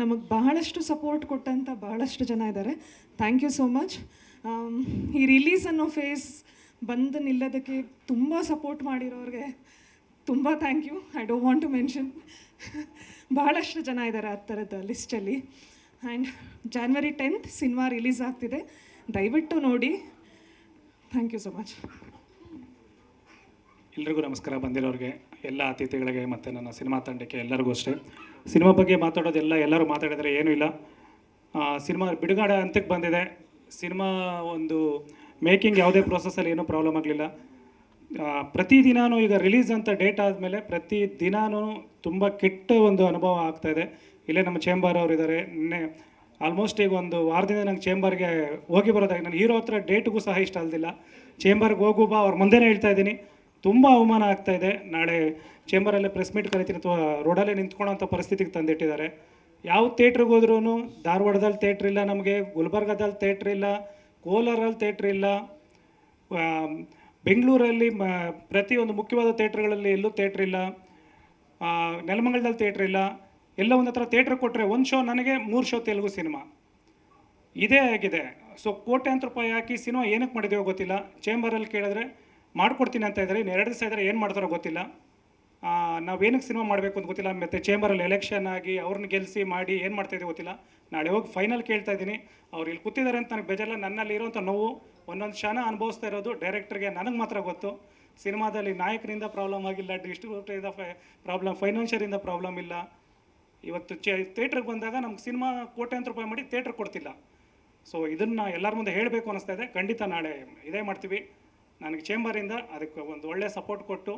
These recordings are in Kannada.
ನಮಗೆ ಬಹಳಷ್ಟು ಸಪೋರ್ಟ್ ಕೊಟ್ಟಂಥ ಬಹಳಷ್ಟು ಜನ ಇದ್ದಾರೆ ಥ್ಯಾಂಕ್ ಯು ಸೋ ಮಚ್ ಈ ರಿಲೀಸ್ ಅನ್ನೋ ಫೇಸ್ ಬಂದು ನಿಲ್ಲೋದಕ್ಕೆ ತುಂಬ ಸಪೋರ್ಟ್ ಮಾಡಿರೋರಿಗೆ ತುಂಬ thank you I don't want to mention ಬಹಳಷ್ಟು ಜನ ಇದ್ದಾರೆ ಆ ಥರದ ಲಿಸ್ಟಲ್ಲಿ and January tenth cinema release ಆಗ್ತಿದೆ. ದಯವಿಟ್ಟು ನೋಡಿ. ಥ್ಯಾಂಕ್ ಯು ಸೊ ಮಚ್ ಎಲ್ರಿಗೂ ನಮಸ್ಕಾರ. ಬಂದಿರೋರಿಗೆ, ಎಲ್ಲ ಅತಿಥಿಗಳಿಗೆ ಮತ್ತು ನನ್ನ ಸಿನಿಮಾ ತಂಡಕ್ಕೆ ಎಲ್ಲರಿಗೂ ಅಷ್ಟೇ. ಸಿನಿಮಾ ಬಗ್ಗೆ ಮಾತಾಡೋದೆಲ್ಲ ಎಲ್ಲರೂ ಮಾತಾಡಿದರೆ ಏನೂ ಇಲ್ಲ. ಸಿನಿಮಾ ಬಿಡುಗಡೆ ಹಂತಕ್ಕೆ ಬಂದಿದೆ. ಸಿನಿಮಾ ಒಂದು ಮೇಕಿಂಗ್ ಯಾವುದೇ ಪ್ರೊಸೆಸಲ್ಲಿ ಏನೂ ಪ್ರಾಬ್ಲಮ್ ಆಗಲಿಲ್ಲ. ಪ್ರತಿದಿನಾನು ಈಗ ರಿಲೀಸ್ ಅಂತ ಡೇಟ್ ಆದಮೇಲೆ ಪ್ರತಿ ದಿನಾನೂ ತುಂಬ ಕೆಟ್ಟ ಒಂದು ಅನುಭವ ಆಗ್ತಾಯಿದೆ ಇಲ್ಲೇ ನಮ್ಮ ಚೇಂಬರ್ ಅವರು ಇದ್ದಾರೆ ನಿನ್ನೆ ಆಲ್ಮೋಸ್ಟ್ ಈಗ ಒಂದು ವಾರದಿಂದ ನಂಗೆ ಚೇಂಬರ್ಗೆ ಹೋಗಿ ಬರೋದಾಗಿ ನಾನು ಹೀರೋ ಹತ್ರ ಡೇಟ್ಗೂ ಸಹ ಇಷ್ಟ ಅಲ್ದಿಲ್ಲ ಚೇಂಬರ್ಗೆ ಹೋಗು ಬಾ, ಅವ್ರ ಮುಂದೆನೇ ಹೇಳ್ತಾ ಇದ್ದೀನಿ. ತುಂಬ ಅವಮಾನ ಆಗ್ತಾ ಇದೆ. ನಾಳೆ ಚೇಂಬರಲ್ಲೇ ಪ್ರೆಸ್ ಮೀಟ್ ಕರಿತೀನಿ ಅಥವಾ ರೋಡಲ್ಲೇ ನಿಂತ್ಕೊಳ್ಳೋಂಥ ಪರಿಸ್ಥಿತಿಗೆ ತಂದಿಟ್ಟಿದ್ದಾರೆ. ಯಾವ ಥಿಯೇಟ್ರಿಗೆ ಹೋದ್ರೂ ಧಾರವಾಡದಲ್ಲಿ ಥಿಯೇಟ್ರ್ ಇಲ್ಲ ನಮಗೆ, ಗುಲ್ಬರ್ಗದಲ್ಲಿ ಥಿಯೇಟ್ರ್ ಇಲ್ಲ, ಕೋಲಾರಲ್ಲಿ ಥಿಯೇಟ್ರ್ ಇಲ್ಲ ಬೆಂಗಳೂರಲ್ಲಿ ಮ, ಪ್ರತಿಯೊಂದು ಮುಖ್ಯವಾದ ಥಿಯೇಟ್ರ್ಗಳಲ್ಲಿ ಎಲ್ಲೂ ಥಿಯೇಟ್ರ್ ಇಲ್ಲ ನೆಲಮಂಗಲದಲ್ಲಿ ಥಿಯೇಟ್ರ್ ಇಲ್ಲ. ಎಲ್ಲ ಒಂದು ಹತ್ರ ಥಿಯೇಟ್ರ್ ಕೊಟ್ಟರೆ ಒಂದು ಶೋ ನನಗೆ, ಮೂರು ಶೋ ತೆಲುಗು ಸಿನಿಮಾ ಇದೇ ಆಗಿದೆ. ಸೊ ಕೋಟ್ಯಾಂತರ ರೂಪಾಯಿ ಹಾಕಿ ಸಿನಿಮಾ ಏನಕ್ಕೆ ಮಾಡಿದೆಯೋ ಗೊತ್ತಿಲ್ಲ. ಚೇಂಬರಲ್ಲಿ ಕೇಳಿದ್ರೆ ಮಾಡ್ಕೊಡ್ತೀನಿ ಅಂತ ಇದ್ದಾರೆ ಇನ್ನು ಎರಡು ದಿವಸ ಇದ್ದಾರೆ ಏನು ಮಾಡ್ತಾರೋ ಗೊತ್ತಿಲ್ಲ. ನಾವೇನಕ್ಕೆ ಸಿನಿಮಾ ಮಾಡಬೇಕು ಅಂತ ಗೊತ್ತಿಲ್ಲ. ಮತ್ತು ಚೇಂಬರಲ್ಲಿ ಎಲೆಕ್ಷನ್ ಆಗಿ ಅವ್ರನ್ನ ಗೆಲ್ಲಿಸಿ ಮಾಡಿ ಏನು ಮಾಡ್ತಾಯಿದ್ದೀವಿ ಗೊತ್ತಿಲ್ಲ. ನಾಳೆ ಹೋಗಿ ಫೈನಲ್ ಕೇಳ್ತಾ ಇದ್ದೀನಿ. ಅವ್ರು ಇಲ್ಲಿ ಕೂತಿದ್ದಾರೆ ಅಂತ ನನಗೆ ಬೇಜಾರಿಲ್ಲ. ನನ್ನಲ್ಲಿ ಇರೋಂಥ ನೋವು, ಒಂದೊಂದು ಕ್ಷಣ ಅನುಭವಿಸ್ತಾ ಇರೋದು ಡೈರೆಕ್ಟರ್ಗೆ ನನಗೆ ಮಾತ್ರ ಗೊತ್ತು. ಸಿನಿಮಾದಲ್ಲಿ ನಾಯಕರಿಂದ ಪ್ರಾಬ್ಲಮ್ ಆಗಿಲ್ಲ ಡಿಸ್ಟ್ರಿಬ್ಯೂಟರಿಂದ ಪ್ರಾಬ್ಲಮ್ ಫೈನಾನ್ಷಿಯರಿಂದ ಪ್ರಾಬ್ಲಮ್ ಇಲ್ಲ. ಇವತ್ತು ಚೇ ಥಿಯೇಟ್ರಿಗೆ ಬಂದಾಗ ನಮ್ಗೆ ಸಿನಿಮಾ ಕೋಟ್ಯಾಂತರ ರೂಪಾಯಿ ಮಾಡಿ ಥಿಯೇಟ್ರ್ ಕೊಡ್ತಿಲ್ಲ. ಸೊ ಇದನ್ನು ಎಲ್ಲರ ಮುಂದೆ ಹೇಳಬೇಕು ಅನ್ನಿಸ್ತಾ ಇದೆ. ಖಂಡಿತ ನಾಳೆ ಇದೇ ಮಾಡ್ತೀವಿ. ನನಗೆ ಚೇಂಬರಿಂದ ಅದಕ್ಕೆ ಒಂದು ಒಳ್ಳೆ ಸಪೋರ್ಟ್ ಕೊಟ್ಟು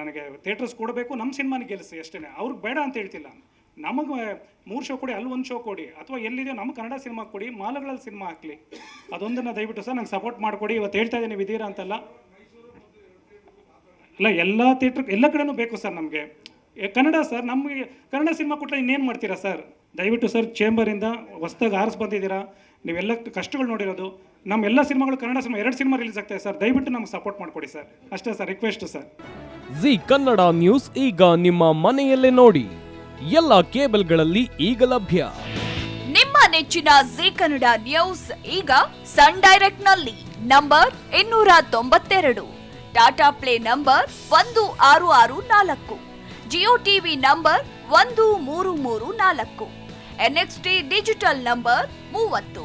ನನಗೆ ಥಿಯೇಟರ್ಸ್ ಕೊಡಬೇಕು ನಮ್ಮ ಸಿನಿಮಾನ ಗೆಲ್ಲಿಸಿ ಅಷ್ಟೇ ಅವ್ರಿಗೆ ಬೇಡ ಅಂತ ಹೇಳ್ತಿಲ್ಲ. ನಮಗೆ ಮೂರು ಶೋ ಕೊಡಿ, ಅಲ್ಲಿ ಒಂದು ಶೋ ಕೊಡಿ, ಅಥವಾ ಎಲ್ಲಿದೆಯೋ ನಮ್ಮ ಕನ್ನಡ ಸಿನಿಮಾ ಕೊಡಿ, ಮಾಲ್ಗಳಲ್ಲಿ ಸಿನಿಮಾ ಹಾಕಲಿ. ಅದೊಂದನ್ನು ದಯವಿಟ್ಟು ಸರ್ ನಂಗೆ ಸಪೋರ್ಟ್ ಮಾಡಿಕೊಡಿ. ಇವತ್ತು ಹೇಳ್ತಾ ಇದ್ದೀನಿ ವಿಧೀರ ಅಂತಲ್ಲ. ಅಲ್ಲ, ಎಲ್ಲ ಥಿಯೇಟ್ರ್ ಎಲ್ಲ ಕಡೆನೂ ಬೇಕು ಸರ್ ನಮಗೆ. ಕನ್ನಡ ಸರ್, ನಮಗೆ ಕನ್ನಡ ಸಿನಿಮಾ ಕೊಟ್ಟರೆ ಇನ್ನೇನು ಮಾಡ್ತೀರಾ ಸರ್? ದಯವಿಟ್ಟು ಸರ್ ಚೇಂಬರಿಂದ ಹೊಸ್ದಾಗಿ ಆರಿಸಿ ಬಂದಿದ್ದೀರಾ? ನೀವೆಲ್ಲ ಕಷ್ಟಗಳು ನೋಡಿರೋದು ನಮ್ಮ ಎಲ್ಲ ಸಿನಿಮಾಗಳು ಕನ್ನಡ ಸಿನಿಮಾ ಎರಡು ಸಿನಿಮಾ ರಿಲೀಸ್ ಆಗ್ತಾಯಿದೆ ಸರ್. ದಯವಿಟ್ಟು ನಮ್ಗೆ ಸಪೋರ್ಟ್ ಮಾಡಿಕೊಡಿ ಸರ್. ಅಷ್ಟೇ sir request sir. Z Kannada news ಈಗ ನಿಮ್ಮ ಮನೆಯಲ್ಲೇ ನೋಡಿ. ಎಲ್ಲ ಕೇಬಲ್ಗಳಲ್ಲಿ ಈಗ ಲಭ್ಯ. ನಿಮ್ಮ ನೆಚ್ಚಿನ ಜಿ ಕನ್ನಡ ನ್ಯೂಸ್ ಈಗ ಸನ್ ಡೈರೆಕ್ಟ್ನಲ್ಲಿ. ನಂಬರ್ ಇನ್ನೂರ ತೊಂಬತ್ತೆರಡು. ಟಾಟಾ ಪ್ಲೇ ನಂಬರ್ ಒಂದು ಆರು ಆರು ನಾಲ್ಕು. ಜಿಯೋ ಟಿವಿ ನಂಬರ್ ಒಂದು ಮೂರು ಮೂರು ನಾಲ್ಕು. ಎನ್ಎಕ್ಸ್ಟಿ ಡಿಜಿಟಲ್ ನಂಬರ್ ಮೂವತ್ತು.